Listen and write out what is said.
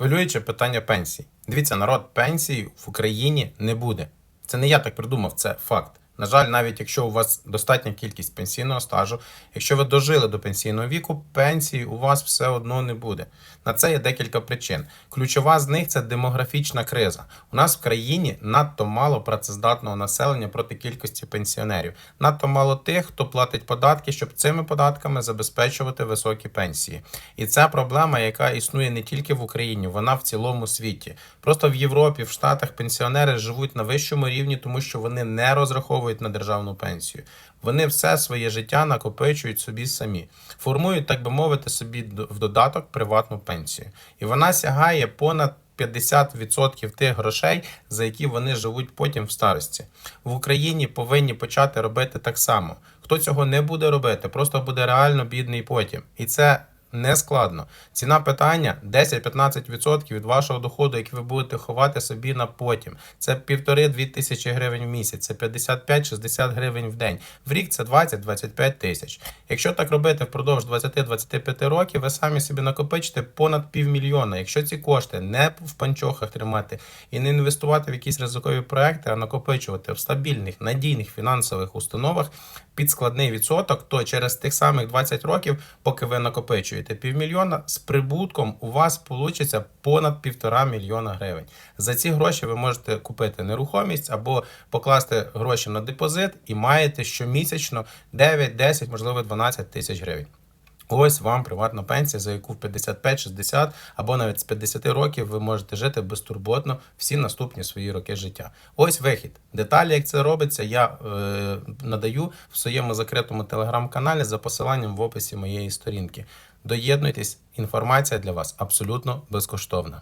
Хвилююче питання пенсій. Дивіться, народ пенсії в Україні не буде. Це не я так придумав, це факт. На жаль, навіть якщо у вас достатня кількість пенсійного стажу, якщо ви дожили до пенсійного віку, пенсії у вас все одно не буде. На це є декілька причин. Ключова з них це демографічна криза. У нас в країні надто мало працездатного населення проти кількості пенсіонерів. Надто мало тих, хто платить податки, щоб цими податками забезпечувати високі пенсії. І це проблема, яка існує не тільки в Україні, вона в цілому світі. Просто в Європі, в Штатах пенсіонери живуть на вищому рівні, тому що вони не розраховують на державну пенсію. Вони все своє життя накопичують собі самі, формують, так би мовити, собі в додаток приватну пенсію. І вона сягає понад 50% тих грошей, за які вони живуть потім в старості. В Україні повинні почати робити так само. Хто цього не буде робити, просто буде реально бідний потім. І це не складно. Ціна питання 10-15% від вашого доходу, який ви будете ховати собі на потім. Це півтори-дві тисячі гривень в місяць, це 55-60 гривень в день. В рік це 20-25 тисяч. Якщо так робити впродовж 20-25 років, ви самі собі накопичите понад півмільйона. Якщо ці кошти не в панчохах тримати і не інвестувати в якісь ризикові проекти, а накопичувати в стабільних, надійних фінансових установах під складний відсоток, то через тих самих 20 років, поки ви накопичуєте півмільйона, з прибутком у вас вийде понад півтора мільйона гривень. За ці гроші ви можете купити нерухомість або покласти гроші на депозит і маєте щомісячно 9, 10, можливо 12 тисяч гривень. Ось вам приватна пенсія, за яку в 55-60 або навіть з 50 років ви можете жити безтурботно всі наступні свої роки життя. Ось вихід. Деталі, як це робиться, я е, надаю в своєму закритому телеграм-каналі за посиланням в описі моєї сторінки. Доєднуйтесь, інформація для вас абсолютно безкоштовна.